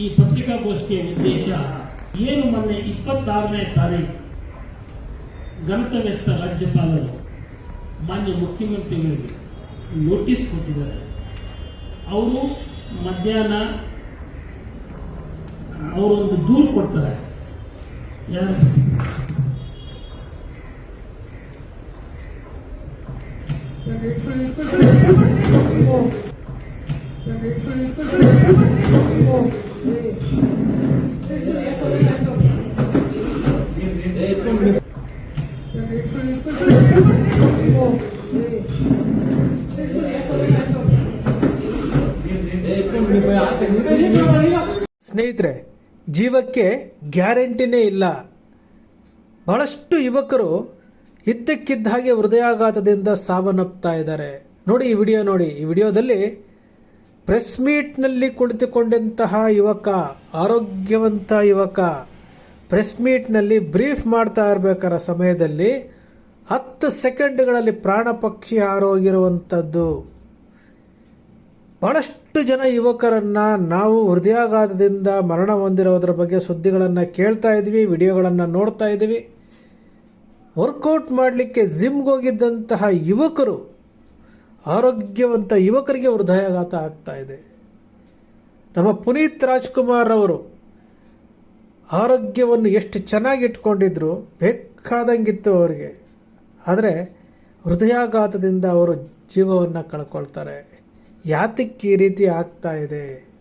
ಈ ಪತ್ರಿಕಾಗೋಷ್ಠಿಯ ಉದ್ದೇಶ ಏನು ಮೊನ್ನೆ ಇಪ್ಪತ್ತಾರನೇ ತಾರೀಕು ಗಣತವೆತ್ತ ರಾಜ್ಯಪಾಲರು ಮಾನ್ಯ ಮುಖ್ಯಮಂತ್ರಿಗಳಿಗೆ ನೋಟಿಸ್ ಕೊಟ್ಟಿದ್ದಾರೆ. ಅವರು ಮಧ್ಯಾಹ್ನ ಅವರೊಂದು ದೂರು ಕೊಡ್ತಾರೆ. ಯಾರು? ಸ್ನೇಹಿತರೆ, ಜೀವಕ್ಕೆ ಗ್ಯಾರಂಟಿನೇ ಇಲ್ಲ. ಬಹಳಷ್ಟು ಯುವಕರು ಇದ್ದಕ್ಕಿದ್ದ ಹಾಗೆ ಹೃದಯಾಘಾತದಿಂದ ಸಾವನ್ನಪ್ತಾ ಇದ್ದಾರೆ. ನೋಡಿ ಈ ವಿಡಿಯೋ ನೋಡಿ. ಈ ವಿಡಿಯೋದಲ್ಲಿ ಪ್ರೆಸ್ ಮೀಟ್ನಲ್ಲಿ ಕುಳಿತುಕೊಂಡಂತಹ ಯುವಕ, ಆರೋಗ್ಯವಂತ ಯುವಕ, ಪ್ರೆಸ್ ಮೀಟ್ನಲ್ಲಿ ಬ್ರೀಫ್ ಮಾಡ್ತಾ ಇರಬೇಕಾದ ಸಮಯದಲ್ಲಿ ಹತ್ತು ಸೆಕೆಂಡ್ಗಳಲ್ಲಿ ಪ್ರಾಣ ಪಕ್ಷಿ ಹಾರೋಗಿರುವಂಥದ್ದು. ಬಹಳಷ್ಟು ಜನ ಯುವಕರನ್ನ ನಾವು ಹೃದಯಾಘಾತದಿಂದ ಮರಣ ಹೊಂದಿರೋದ್ರ ಬಗ್ಗೆ ಸುದ್ದಿಗಳನ್ನು ಕೇಳ್ತಾ ಇದ್ವಿ, ವಿಡಿಯೋಗಳನ್ನು ನೋಡ್ತಾ ಇದ್ವಿ. ವರ್ಕೌಟ್ ಮಾಡಲಿಕ್ಕೆ ಜಿಮ್ಗೆ ಹೋಗಿದ್ದಂತಹ ಯುವಕರು ಆರೋಗ್ಯವಂತ ಯುವಕರಿಗೆ ಹೃದಯಾಘಾತ ಆಗ್ತಾ ಇದೆ. ನಮ್ಮ ಪುನೀತ್ ರಾಜ್ಕುಮಾರ್ ಅವರು ಆರೋಗ್ಯವನ್ನು ಎಷ್ಟು ಚೆನ್ನಾಗಿ ಇಟ್ಕೊಂಡಿದ್ರು ಬೇಕಾದಂಗಿತ್ತು ಅವರಿಗೆ. ಆದರೆ ಹೃದಯಾಘಾತದಿಂದ ಅವರು ಜೀವವನ್ನು ಕಳ್ಕೊಳ್ತಾರೆ. ಯಾತಕ್ಕೆ ಈ ರೀತಿ ಆಗ್ತಾ ಇದೆ?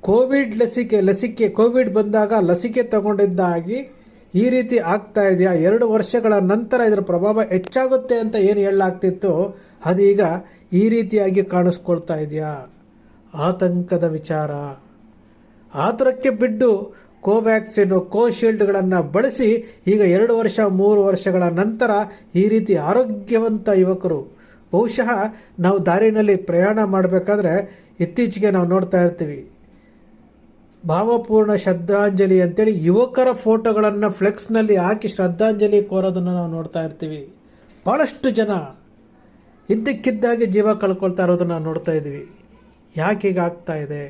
ಕೋವಿಡ್ ಲಸಿಕೆ ಲಸಿಕೆ, ಕೋವಿಡ್ ಬಂದಾಗ ಲಸಿಕೆ ತಗೊಂಡಿದ್ದಾಗಿ ಈ ರೀತಿ ಆಗ್ತಾ ಇದೆಯಾ? ಎರಡು ವರ್ಷಗಳ ನಂತರ ಇದರ ಪ್ರಭಾವ ಹೆಚ್ಚಾಗುತ್ತೆ ಅಂತ ಏನು ಹೇಳಲಾಗ್ತಿತ್ತು? ಅದೀಗ ಈ ರೀತಿಯಾಗಿ ಕಾಣಿಸ್ಕೊಳ್ತಾ ಇದೆಯಾ? ಆತಂಕದ ವಿಚಾರ. ಆತುರಕ್ಕೆ ಬಿದ್ದು ಕೋವ್ಯಾಕ್ಸಿನ್, ಕೋಶೀಲ್ಡ್ಗಳನ್ನು ಬಳಸಿ ಈಗ ಎರಡು ವರ್ಷ, ಮೂರು ವರ್ಷಗಳ ನಂತರ ಈ ರೀತಿ ಆರೋಗ್ಯವಂತ ಯುವಕರು ಬಹುಶಃ ನಾವು ದಾರಿನಲ್ಲಿ ಪ್ರಯಾಣ ಮಾಡಬೇಕಾದ್ರೆ ಇತ್ತೀಚೆಗೆ ನಾವು ನೋಡ್ತಾ ಇರ್ತೀವಿ. ಭಾವಪೂರ್ಣ ಶ್ರದ್ಧಾಂಜಲಿ ಅಂತೇಳಿ ಯುವಕರ ಫೋಟೋಗಳನ್ನು ಫ್ಲೆಕ್ಸ್ನಲ್ಲಿ ಹಾಕಿ ಶ್ರದ್ಧಾಂಜಲಿ ಕೋರೋದನ್ನು ನಾವು ನೋಡ್ತಾ ಇರ್ತೀವಿ. ಭಾಳಷ್ಟು ಜನ ಇದ್ದಕ್ಕಿದ್ದಾಗೆ ಜೀವ ಕಳ್ಕೊಳ್ತಾ ಇರೋದನ್ನು ನಾವು ನೋಡ್ತಾ ಇದ್ದೀವಿ. ಯಾಕೆ ಹೀಗೆ ಆಗ್ತಾ ಇದೆ?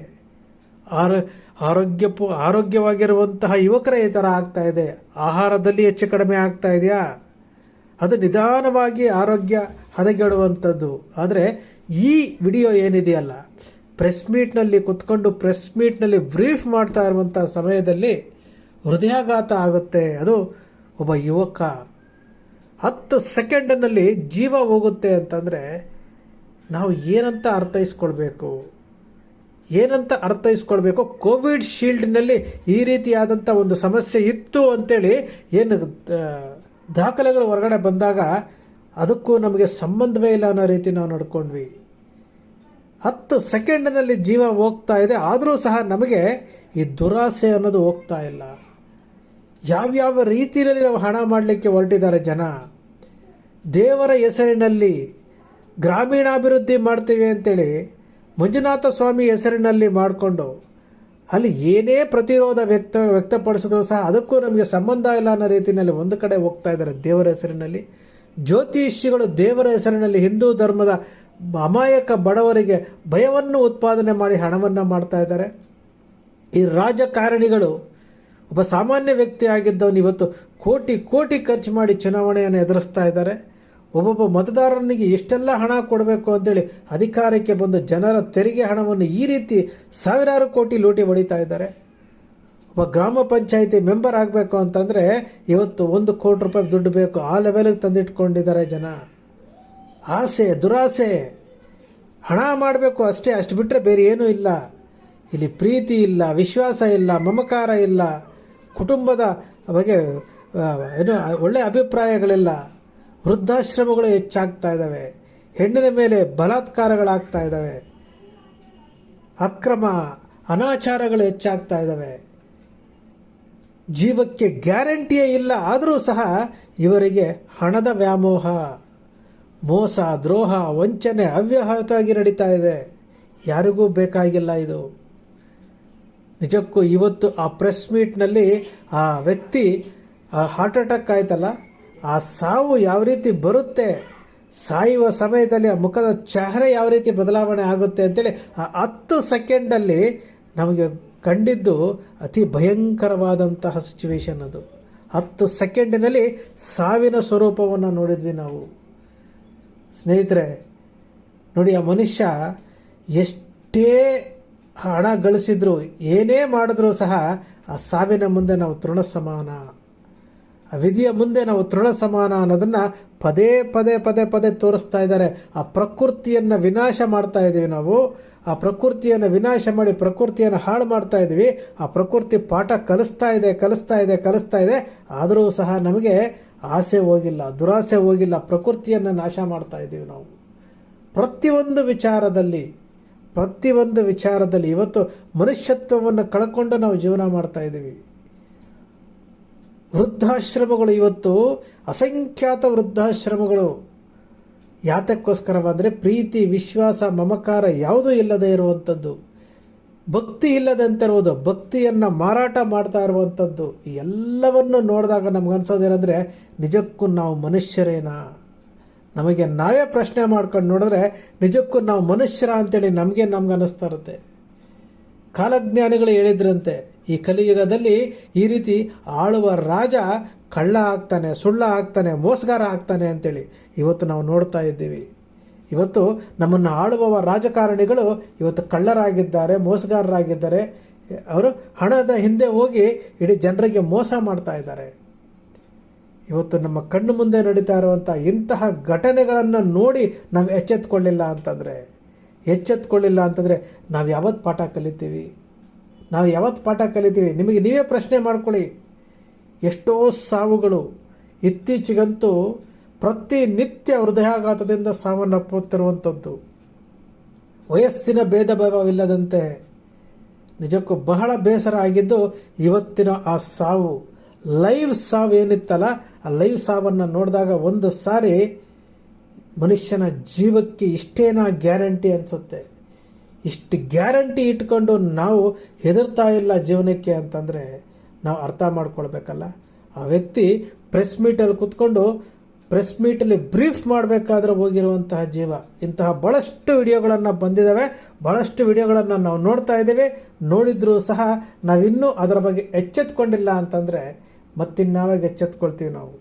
ಆರೋ, ಆರೋಗ್ಯ ಆರೋಗ್ಯವಾಗಿರುವಂತಹ ಯುವಕರ ಈ ಥರ ಆಗ್ತಾ ಇದೆ. ಆಹಾರದಲ್ಲಿ ಹೆಚ್ಚು ಕಡಿಮೆ ಆಗ್ತಾ ಇದೆಯಾ? ಅದು ನಿಧಾನವಾಗಿ ಆರೋಗ್ಯ ಹದಗೆಡುವಂಥದ್ದು. ಆದರೆ ಈ ವಿಡಿಯೋ ಏನಿದೆಯಲ್ಲ, ಪ್ರೆಸ್ ಮೀಟ್ನಲ್ಲಿ ಕುತ್ಕೊಂಡು ಪ್ರೆಸ್ ಮೀಟ್ನಲ್ಲಿ ಬ್ರೀಫ್ ಮಾಡ್ತಾ ಇರುವಂಥ ಸಮಯದಲ್ಲಿ ಹೃದಯಾಘಾತ ಆಗುತ್ತೆ. ಅದು ಒಬ್ಬ ಯುವಕ. ಹತ್ತು ಸೆಕೆಂಡ್ನಲ್ಲಿ ಜೀವ ಹೋಗುತ್ತೆ ಅಂತಂದರೆ ನಾವು ಏನಂತ ಅರ್ಥೈಸ್ಕೊಳ್ಬೇಕು? ಏನಂತ ಅರ್ಥೈಸ್ಕೊಳ್ಬೇಕು? ಕೋವಿಡ್ ಶೀಲ್ಡ್ನಲ್ಲಿ ಈ ರೀತಿಯಾದಂಥ ಒಂದು ಸಮಸ್ಯೆ ಇತ್ತು ಅಂತೇಳಿ ಏನು ದಾಖಲೆಗಳು ಹೊರಗಡೆ ಬಂದಾಗ ಅದಕ್ಕೂ ನಮಗೆ ಸಂಬಂಧವೇ ಇಲ್ಲ ಅನ್ನೋ ರೀತಿ ನಾವು ನಡ್ಕೊಂಡ್ವಿ. ಹತ್ತು ಸೆಕೆಂಡ್ನಲ್ಲಿ ಜೀವ ಹೋಗ್ತಾ ಇದೆ, ಆದರೂ ಸಹ ನಮಗೆ ಈ ದುರಾಸೆ ಅನ್ನೋದು ಹೋಗ್ತಾ ಇಲ್ಲ. ಯಾವ್ಯಾವ ರೀತಿಯಲ್ಲಿ ನಾವು ಹಣ ಮಾಡಲಿಕ್ಕೆ ಹೊರಟಿದ್ದಾರೆ ಜನ, ದೇವರ ಹೆಸರಿನಲ್ಲಿ ಗ್ರಾಮೀಣಾಭಿವೃದ್ಧಿ ಮಾಡ್ತೀವಿ ಅಂತೇಳಿ ಮಂಜುನಾಥ ಸ್ವಾಮಿ ಹೆಸರಿನಲ್ಲಿ ಮಾಡಿಕೊಂಡು ಅಲ್ಲಿ ಏನೇ ಪ್ರತಿರೋಧ ವ್ಯಕ್ತ, ವ್ಯಕ್ತಪಡಿಸಿದ್ರು ಸಹ ಅದಕ್ಕೂ ನಮಗೆ ಸಂಬಂಧ ಇಲ್ಲ ಅನ್ನೋ ರೀತಿಯಲ್ಲಿ ಒಂದು ಕಡೆ ಹೋಗ್ತಾ ಇದ್ದಾರೆ ದೇವರ ಹೆಸರಿನಲ್ಲಿ. ಜ್ಯೋತಿಷಿಗಳು ದೇವರ ಹೆಸರಿನಲ್ಲಿ ಹಿಂದೂ ಧರ್ಮದ ಅಮಾಯಕ ಬಡವರಿಗೆ ಭಯವನ್ನು ಉತ್ಪಾದನೆ ಮಾಡಿ ಹಣವನ್ನು ಮಾಡ್ತಾ ಇದ್ದಾರೆ. ಈ ರಾಜಕಾರಣಿಗಳು ಒಬ್ಬ ಸಾಮಾನ್ಯ ವ್ಯಕ್ತಿ ಆಗಿದ್ದವನು ಇವತ್ತು ಕೋಟಿ ಕೋಟಿ ಖರ್ಚು ಮಾಡಿ ಚುನಾವಣೆಯನ್ನು ಎದುರಿಸ್ತಾ ಇದ್ದಾರೆ. ಒಬ್ಬೊಬ್ಬ ಮತದಾರನಿಗೆ ಎಷ್ಟೆಲ್ಲ ಹಣ ಕೊಡಬೇಕು ಅಂತೇಳಿ ಅಧಿಕಾರಕ್ಕೆ ಬಂದು ಜನರ ತೆರಿಗೆ ಹಣವನ್ನು ಈ ರೀತಿ ಸಾವಿರಾರು ಕೋಟಿ ಲೂಟಿ ಹೊಡಿತಾ ಇದ್ದಾರೆ. ಒಬ್ಬ ಗ್ರಾಮ ಪಂಚಾಯಿತಿ ಮೆಂಬರ್ ಆಗಬೇಕು ಅಂತಂದರೆ ಇವತ್ತು ಒಂದು ಕೋಟಿ ರೂಪಾಯಿ ದುಡ್ಡು ಬೇಕು. ಆ ಲೆವೆಲ್ಗೆ ತಂದಿಟ್ಕೊಂಡಿದ್ದಾರೆ ಜನ. ಆಸೆ, ದುರಾಸೆ. ಹಣ ಮಾಡಬೇಕು ಅಷ್ಟೇ, ಅಷ್ಟು ಬಿಟ್ಟರೆ ಬೇರೆ ಏನೂ ಇಲ್ಲ. ಇಲ್ಲಿ ಪ್ರೀತಿ ಇಲ್ಲ, ವಿಶ್ವಾಸ ಇಲ್ಲ, ಮಮಕಾರ ಇಲ್ಲ. ಕುಟುಂಬದ ಬಗ್ಗೆ ಏನು ಒಳ್ಳೆಯ ಅಭಿಪ್ರಾಯಗಳಿಲ್ಲ. ವೃದ್ಧಾಶ್ರಮಗಳು ಹೆಚ್ಚಾಗ್ತಾ ಇದ್ದಾವೆ. ಹೆಣ್ಣಿನ ಮೇಲೆ ಬಲಾತ್ಕಾರಗಳಾಗ್ತಾ ಇದ್ದಾವೆ. ಅಕ್ರಮ ಅನಾಚಾರಗಳು ಹೆಚ್ಚಾಗ್ತಾ ಇದ್ದಾವೆ. ಜೀವಕ್ಕೆ ಗ್ಯಾರಂಟಿಯೇ ಇಲ್ಲ, ಆದರೂ ಸಹ ಇವರಿಗೆ ಹಣದ ವ್ಯಾಮೋಹ. ಮೋಸ, ದ್ರೋಹ, ವಂಚನೆ ಅವ್ಯಾಹತವಾಗಿ ನಡೀತಾ ಇದೆ. ಯಾರಿಗೂ ಬೇಕಾಗಿಲ್ಲ ಇದು. ನಿಜಕ್ಕೂ ಇವತ್ತು ಆ ಪ್ರೆಸ್ ಮೀಟ್ನಲ್ಲಿ ಆ ವ್ಯಕ್ತಿ ಹಾರ್ಟ್ ಅಟ್ಯಾಕ್ ಆಯ್ತಲ್ಲ, ಆ ಸಾವು ಯಾವ ರೀತಿ ಬರುತ್ತೆ, ಸಾಯುವ ಸಮಯದಲ್ಲಿ ಆ ಮುಖದ ಚಹರೆ ಯಾವ ರೀತಿ ಬದಲಾವಣೆ ಆಗುತ್ತೆ ಅಂತೇಳಿ ಆ ಹತ್ತು ಸೆಕೆಂಡಲ್ಲಿ ನಮಗೆ ಕಂಡಿದ್ದು ಅತಿ ಭಯಂಕರವಾದಂತಹ ಸಿಚುವೇಶನ್ ಅದು. ಹತ್ತು ಸೆಕೆಂಡಿನಲ್ಲಿ ಸಾವಿನ ಸ್ವರೂಪವನ್ನು ನೋಡಿದ್ವಿ ನಾವು. ಸ್ನೇಹಿತರೆ, ನೋಡಿ ಆ ಮನುಷ್ಯ ಎಷ್ಟೇ ಹಣ ಗಳಿಸಿದ್ರು, ಏನೇ ಮಾಡಿದ್ರೂ ಸಹ ಆ ಸಾವಿನ ಮುಂದೆ ನಾವು ತೃಣ ಸಮಾನ. ಆ ವಿಧಿಯ ಮುಂದೆ ನಾವು ತೃಣ ಸಮಾನ ಅನ್ನೋದನ್ನ ಪದೇ ಪದೇ ಪದೇ ಪದೇ ತೋರಿಸ್ತಾ ಇದ್ದಾರೆ. ಆ ಪ್ರಕೃತಿಯನ್ನು ವಿನಾಶ ಮಾಡ್ತಾ ಇದ್ದೀವಿ ನಾವು. ಆ ಪ್ರಕೃತಿಯನ್ನು ವಿನಾಶ ಮಾಡಿ ಪ್ರಕೃತಿಯನ್ನು ಹಾಳು ಮಾಡ್ತಾ ಇದ್ದೀವಿ ಆ ಪ್ರಕೃತಿ ಪಾಠ ಕಲಿಸ್ತಾ ಇದೆ ಕಲಿಸ್ತಾ ಇದೆ ಕಲಿಸ್ತಾ ಇದೆ. ಆದರೂ ಸಹ ನಮಗೆ ಆಸೆ ಹೋಗಿಲ್ಲ, ದುರಾಸೆ ಹೋಗಿಲ್ಲ. ಪ್ರಕೃತಿಯನ್ನು ನಾಶ ಮಾಡ್ತಾ ಇದ್ದೀವಿ ನಾವು. ಪ್ರತಿಯೊಂದು ವಿಚಾರದಲ್ಲಿ ಪ್ರತಿಯೊಂದು ವಿಚಾರದಲ್ಲಿ ಇವತ್ತು ಮನುಷ್ಯತ್ವವನ್ನು ಕಳ್ಕೊಂಡು ನಾವು ಜೀವನ ಮಾಡ್ತಾ ಇದ್ದೀವಿ. ವೃದ್ಧಾಶ್ರಮಗಳು ಇವತ್ತು ಅಸಂಖ್ಯಾತ ವೃದ್ಧಾಶ್ರಮಗಳು. ಯಾತಕ್ಕೋಸ್ಕರವಾದರೆ ಪ್ರೀತಿ, ವಿಶ್ವಾಸ, ಮಮಕಾರ ಯಾವುದೂ ಇಲ್ಲದೆ ಇರುವಂಥದ್ದು. ಭಕ್ತಿ ಇಲ್ಲದಂತೆ ಇರುವುದು, ಭಕ್ತಿಯನ್ನು ಮಾರಾಟ ಮಾಡ್ತಾ ಇರುವಂಥದ್ದು. ಎಲ್ಲವನ್ನು ನೋಡಿದಾಗ ನಮಗನ್ಸೋದೇನೆಂದರೆ ನಿಜಕ್ಕೂ ನಾವು ಮನುಷ್ಯರೇನಾ? ನಮಗೆ ನಾವೇ ಪ್ರಶ್ನೆ ಮಾಡ್ಕೊಂಡು ನೋಡಿದ್ರೆ ನಿಜಕ್ಕೂ ನಾವು ಮನುಷ್ಯರ ಅಂತೇಳಿ ನಮಗೆ ನಮ್ಗೆ ಅನ್ನಿಸ್ತಾ ಇರುತ್ತೆ. ಕಾಲಜ್ಞಾನಿಗಳು ಹೇಳಿದ್ರಂತೆ, ಈ ಕಲಿಯುಗದಲ್ಲಿ ಈ ರೀತಿ ಆಳುವ ರಾಜ ಕಳ್ಳ ಆಗ್ತಾನೆ, ಸುಳ್ಳ ಆಗ್ತಾನೆ, ಮೋಸಗಾರ ಆಗ್ತಾನೆ ಅಂತೇಳಿ ಇವತ್ತು ನಾವು ನೋಡ್ತಾ ಇದ್ದೀವಿ. ಇವತ್ತು ನಮ್ಮನ್ನು ಆಳುವ ರಾಜಕಾರಣಿಗಳು ಇವತ್ತು ಕಳ್ಳರಾಗಿದ್ದಾರೆ, ಮೋಸಗಾರರಾಗಿದ್ದಾರೆ. ಅವರು ಹಣದ ಹಿಂದೆ ಹೋಗಿ ಇಡೀ ಜನರಿಗೆ ಮೋಸ ಮಾಡ್ತಾ ಇದ್ದಾರೆ. ಇವತ್ತು ನಮ್ಮ ಕಣ್ಣು ಮುಂದೆ ನಡೀತಾ ಇರುವಂಥ ಇಂತಹ ಘಟನೆಗಳನ್ನು ನೋಡಿ ನಾವು ಎಚ್ಚೆತ್ಕೊಳ್ಳಿಲ್ಲ ಅಂತಂದರೆ ಎಚ್ಚೆತ್ಕೊಳ್ಳಿಲ್ಲ ಅಂತಂದರೆ ನಾವು ಯಾವತ್ತು ಪಾಠ ಕಲಿತೀವಿ? ನಾವು ಯಾವತ್ತು ಪಾಠ ಕಲಿತೀವಿ? ನಿಮಗೆ ನೀವೇ ಪ್ರಶ್ನೆ ಮಾಡ್ಕೊಳ್ಳಿ. ಎಷ್ಟೋ ಸಾವುಗಳು. ಇತ್ತೀಚೆಗಂತೂ ಪ್ರತಿನಿತ್ಯ ಹೃದಯಾಘಾತದಿಂದ ಸಾವನ್ನಪ್ಪುತ್ತಿರುವಂಥದ್ದು ವಯಸ್ಸಿನ ಭೇದ ಭಾವವಿಲ್ಲದಂತೆ ನಿಜಕ್ಕೂ ಬಹಳ ಬೇಸರ ಆಗಿದ್ದು ಇವತ್ತಿನ ಆ ಸಾವು. ಲೈವ್ ಸಾವು ಏನಿತ್ತಲ್ಲ ಆ ಲೈವ್ ಸಾವನ್ನು ನೋಡಿದಾಗ ಒಂದು ಸಾರಿ ಮನುಷ್ಯನ ಜೀವಕ್ಕೆ ಇಷ್ಟೇನಾ ಗ್ಯಾರಂಟಿ ಅನಿಸುತ್ತೆ? ಇಷ್ಟು ಗ್ಯಾರಂಟಿ ಇಟ್ಕೊಂಡು ನಾವು ಹೆದರ್ತಾ ಇಲ್ಲ ಜೀವನಕ್ಕೆ ಅಂತಂದರೆ ನಾವು ಅರ್ಥ ಮಾಡ್ಕೊಳ್ಬೇಕಲ್ಲ? ಆ ವ್ಯಕ್ತಿ ಪ್ರೆಸ್ ಮೀಟಲ್ಲಿ ಕುತ್ಕೊಂಡು ಪ್ರೆಸ್ ಮೀಟಲ್ಲಿ ಬ್ರೀಫ್ ಮಾಡಬೇಕಾದ್ರೆ ಹೋಗಿರುವಂತಹ ಜೀವ. ಇಂತಹ ಭಾಳಷ್ಟು ವಿಡಿಯೋಗಳನ್ನು ಬಂದಿದ್ದಾವೆ ಭಾಳಷ್ಟು ವಿಡಿಯೋಗಳನ್ನು ನಾವು ನೋಡ್ತಾ ಇದ್ದೇವೆ. ನೋಡಿದ್ರೂ ಸಹ ನಾವಿನ್ನೂ ಅದರ ಬಗ್ಗೆ ಎಚ್ಚೆತ್ಕೊಂಡಿಲ್ಲ ಅಂತಂದರೆ ಮತ್ತಿನ್ಯಾವಾಗ ಎಚ್ಚೆತ್ಕೊಳ್ತೀವಿ ನಾವು.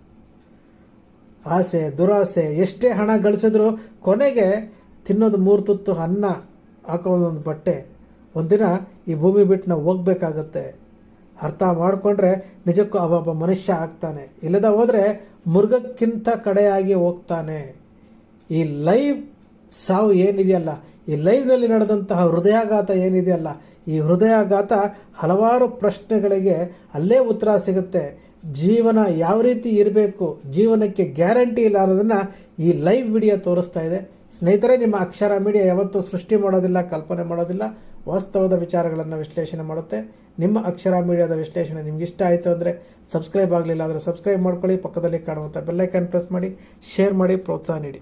ಆಸೆ, ದುರಾಸೆ, ಎಷ್ಟೇ ಹಣ ಗಳಿಸಿದ್ರು ಕೊನೆಗೆ ತಿನ್ನೋದು ಮೂರು ತುತ್ತು ಅನ್ನ ಹಾಕೋದೊಂದು ಬಟ್ಟೆ. ಒಂದಿನ ಈ ಭೂಮಿ ಬಿಟ್ಟು ನಾವು ಹೋಗ್ಬೇಕಾಗತ್ತೆ. ಅರ್ಥ ಮಾಡಿಕೊಂಡ್ರೆ ನಿಜಕ್ಕೂ ಅವೊಬ್ಬ ಮನುಷ್ಯ ಆಗ್ತಾನೆ. ಇಲ್ಲದ ಹೋದರೆ ಮೃಗಕ್ಕಿಂತ ಕಡೆಯಾಗಿ ಹೋಗ್ತಾನೆ. ಈ ಲೈವ್ ಸಾವು ಏನಿದೆಯಲ್ಲ, ಈ ಲೈವ್ನಲ್ಲಿ ನಡೆದಂತಹ ಹೃದಯಾಘಾತ ಏನಿದೆಯಲ್ಲ ಈ ಹೃದಯಾಘಾತ ಹಲವಾರು ಪ್ರಶ್ನೆಗಳಿಗೆ ಅಲ್ಲೇ ಉತ್ತರ ಸಿಗುತ್ತೆ. ಜೀವನ ಯಾವ ರೀತಿ ಇರಬೇಕು, ಜೀವನಕ್ಕೆ ಗ್ಯಾರಂಟಿ ಇಲ್ಲ ಅನ್ನೋದನ್ನ ಈ ಲೈವ್ ವಿಡಿಯೋ ತೋರಿಸ್ತಾ ಇದೆ. ಸ್ನೇಹಿತರೆ, ನಿಮ್ಮ ಅಕ್ಷರ ಮೀಡಿಯಾ ಯಾವತ್ತೂ ಸೃಷ್ಟಿ ಮಾಡೋದಿಲ್ಲ, ಕಲ್ಪನೆ ಮಾಡೋದಿಲ್ಲ. ವಾಸ್ತವದ ವಿಚಾರಗಳನ್ನು ವಿಶ್ಲೇಷಣೆ ಮಾಡುತ್ತೆ. ನಿಮ್ಮ ಅಕ್ಷರ ಮೀಡಿಯಾದ ವಿಶ್ಲೇಷಣೆ ನಿಮ್ಗೆ ಇಷ್ಟ ಆಯಿತು ಅಂದರೆ ಸಬ್ಸ್ಕ್ರೈಬ್ ಆಗಲಿಲ್ಲ ಅಂದರೆ ಸಬ್ಸ್ಕ್ರೈಬ್ ಮಾಡ್ಕೊಳ್ಳಿ. ಪಕ್ಕದಲ್ಲಿ ಕಾಣುವಂಥ ಬೆಲ್ಲೈಕನ್ ಪ್ರೆಸ್ ಮಾಡಿ, ಶೇರ್ ಮಾಡಿ, ಪ್ರೋತ್ಸಾಹ ನೀಡಿ.